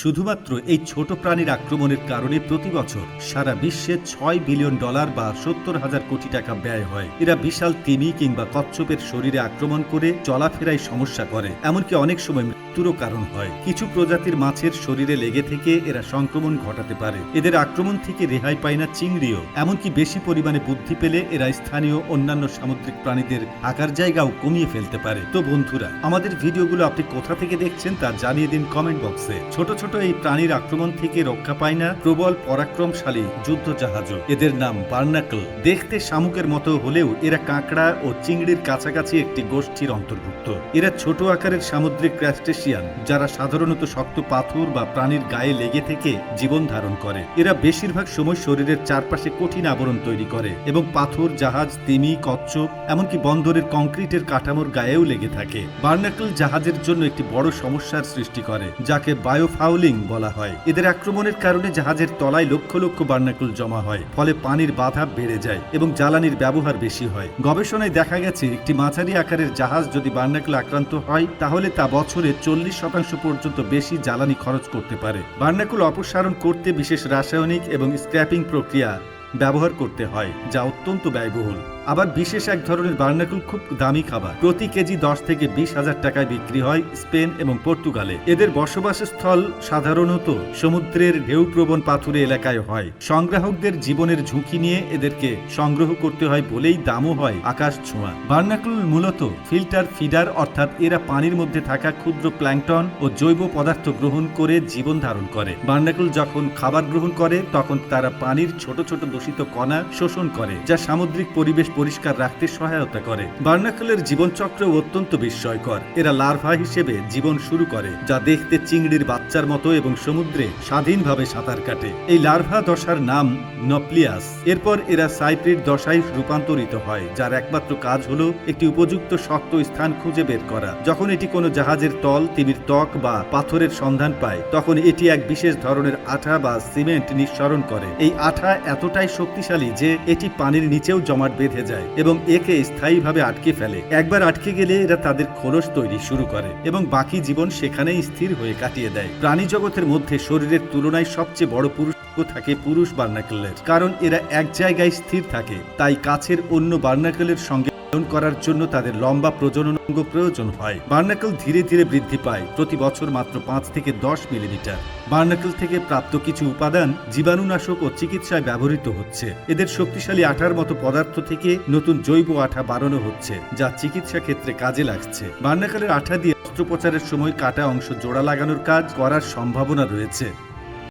শুধুমাত্র এই ছোট প্রাণীর আক্রমণের কারণে প্রতি বছর সারা বিশ্বে ছয় বিলিয়ন ডলার বা সত্তর হাজার কোটি টাকা ব্যয় হয়। এরা বিশাল তিমি কিংবা কচ্ছপের শরীরে আক্রমণ করে চলাফেরায় সমস্যা করে। এমনকি অনেক সময় মৃত্যুরও কারণ হয়। কিছু প্রজাতির মাছের শরীরে লেগে থেকে এরা সংক্রমণ ঘটাতে পারে। এদের আক্রমণ থেকে রেহাই পায় না চিংড়িও। এমনকি বেশি পরিমাণে বুদ্ধি পেলে এরা স্থানীয় অন্যান্য সামুদ্রিক প্রাণীদের আকার জায়গাও কমিয়ে ফেলতে পারে। তো বন্ধুরা, আমাদের ভিডিওগুলো আপনি কোথা থেকে দেখছেন তা জানিয়ে দিন কমেন্ট বক্সে। ছোট ছোট এই প্রাণীর আক্রমণ থেকে রক্ষা পায় না প্রবল পরাক্রমশালী যুদ্ধ জাহাজও এদের নাম বার্নাকল। দেখতে শামুকের মতো হলেও এরা কাঁকড়া ও চিংড়ির কাছাকাছি একটি গোষ্ঠীর অন্তর্ভুক্ত। এরা ছোট আকারের সামুদ্রিক ক্র্যাস্টেশিয়ান যারা সাধারণত শক্ত পাথর বা প্রাণীর গায়ে লেগে থেকে জীবন ধারণ করে। এরা বেশিরভাগ সময় শরীরের চারপাশে কঠিন আবরণ তৈরি করে এবং পাথর, জাহাজ, তিমি, কচ্ছপ, এমনকি বন্দরের কংক্রিটের কাঠামোর গায়েও লেগে থাকে। বার্নাকল জাহাজের জন্য একটি বড় সমস্যার সৃষ্টি করে, যাকে বায়োফাউলিং বলা হয়। এদের আক্রমণের কারণে জাহাজের তলায় লক্ষ লক্ষ বার্নাকল জমা হয়, ফলে পানির বাধা বেড়ে যায় এবং জ্বালানির ব্যবহার বেশি হয়। গবেষণায় দেখা গেছে, একটি মাঝারি আকারের জাহাজ যদি বার্নাকল আক্রান্ত হয়, তাহলে তা বছরে চল্লিশ শতাংশ পর্যন্ত বেশি জ্বালানি খরচ করতে পারে। বার্নাকুল অপসারণ করতে বিশেষ রাসায়নিক এবং স্ক্র্যাপিং প্রক্রিয়া ব্যবহার করতে হয়, যা অত্যন্ত ব্যয়বহুল। আবার বিশেষ এক ধরনের বার্নাকুল খুব দামি খাবার। প্রতি কেজি দশ থেকে বিশ হাজার টাকায় বিক্রি হয় স্পেন এবং পর্তুগালে। এদের বসবাসস্থল সাধারণত সমুদ্রের ঢেউপ্রবণ পাথুরে এলাকায় হয়। সংগ্রাহকদের জীবনের ঝুঁকি নিয়ে এদেরকে সংগ্রহ করতে হয় বলেই দামও হয় আকাশ ছোঁয়া। বার্নাকুল মূলত ফিল্টার ফিডার অর্থাৎ এরা পানির মধ্যে থাকা ক্ষুদ্র প্ল্যাংটন ও জৈব পদার্থ গ্রহণ করে জীবন ধারণ করে। বার্নাকুল যখন খাবার গ্রহণ করে, তখন তারা পানির ছোট ছোট দূষিত কণা শোষণ করে, যা সামুদ্রিক পরিবেশ পরিষ্কার রাখতে সহায়তা করে। বার্নাকলের জীবনচক্র অত্যন্ত বিস্ময়কর। এরা লার্ভা হিসেবে জীবন শুরু করে, যা দেখতে চিংড়ির বাচ্চার মতো এবং সমুদ্রে স্বাধীনভাবে সাঁতার কাটে। এই লার্ভা দশার নাম নপ্লিয়াস। এরপর এরা সাইপ্রিড দশায় রূপান্তরিত হয়, যার একমাত্র কাজ হলো একটি উপযুক্ত শক্ত স্থান খুঁজে বের করা। যখন এটি কোনো জাহাজের তল, তিমির ত্বক বা পাথরের সন্ধান পায়, তখন এটি এক বিশেষ ধরনের আঠা বা সিমেন্ট নিঃসরণ করে। এই আঠা এতটাই শক্তিশালী যে এটি পানির নিচেও জমাট বেঁধে যায় এবং একে স্থায়ীভাবে আটকে ফেলে। একবার আটকে গেলে এরা তাদের খোলস তৈরি শুরু করে এবং বাকি জীবন সেখানেই স্থির হয়ে কাটিয়ে দেয়। প্রাণী জগতের মধ্যে শরীরের তুলনায় সবচেয়ে বড় পুরুষ থাকে পুরুষ বার্নাকেলের। কারণ এরা এক জায়গায় স্থির থাকে, তাই কাছের অন্য বার্নাকেলের সঙ্গে করার জন্য তাদের লম্বা প্রজনন অঙ্গ প্রয়োজন হয়। বার্নাকল ধীরে ধীরে বৃদ্ধি পায়। প্রতি বছর মাত্র পাঁচ থেকে দশ মিলিমিটার। বার্নাকল থেকে প্রাপ্ত কিছু উপাদান জীবাণুনাশক ও চিকিৎসায় ব্যবহৃত হচ্ছে। এদের শক্তিশালী আঠার মতো পদার্থ থেকে নতুন জৈব আঠা বাড়ানো হচ্ছে, যা চিকিৎসা ক্ষেত্রে কাজে লাগছে। বার্নাকালের আঠা দিয়ে অস্ত্রোপচারের সময় কাটা অংশ জোড়া লাগানোর কাজ করার সম্ভাবনা রয়েছে।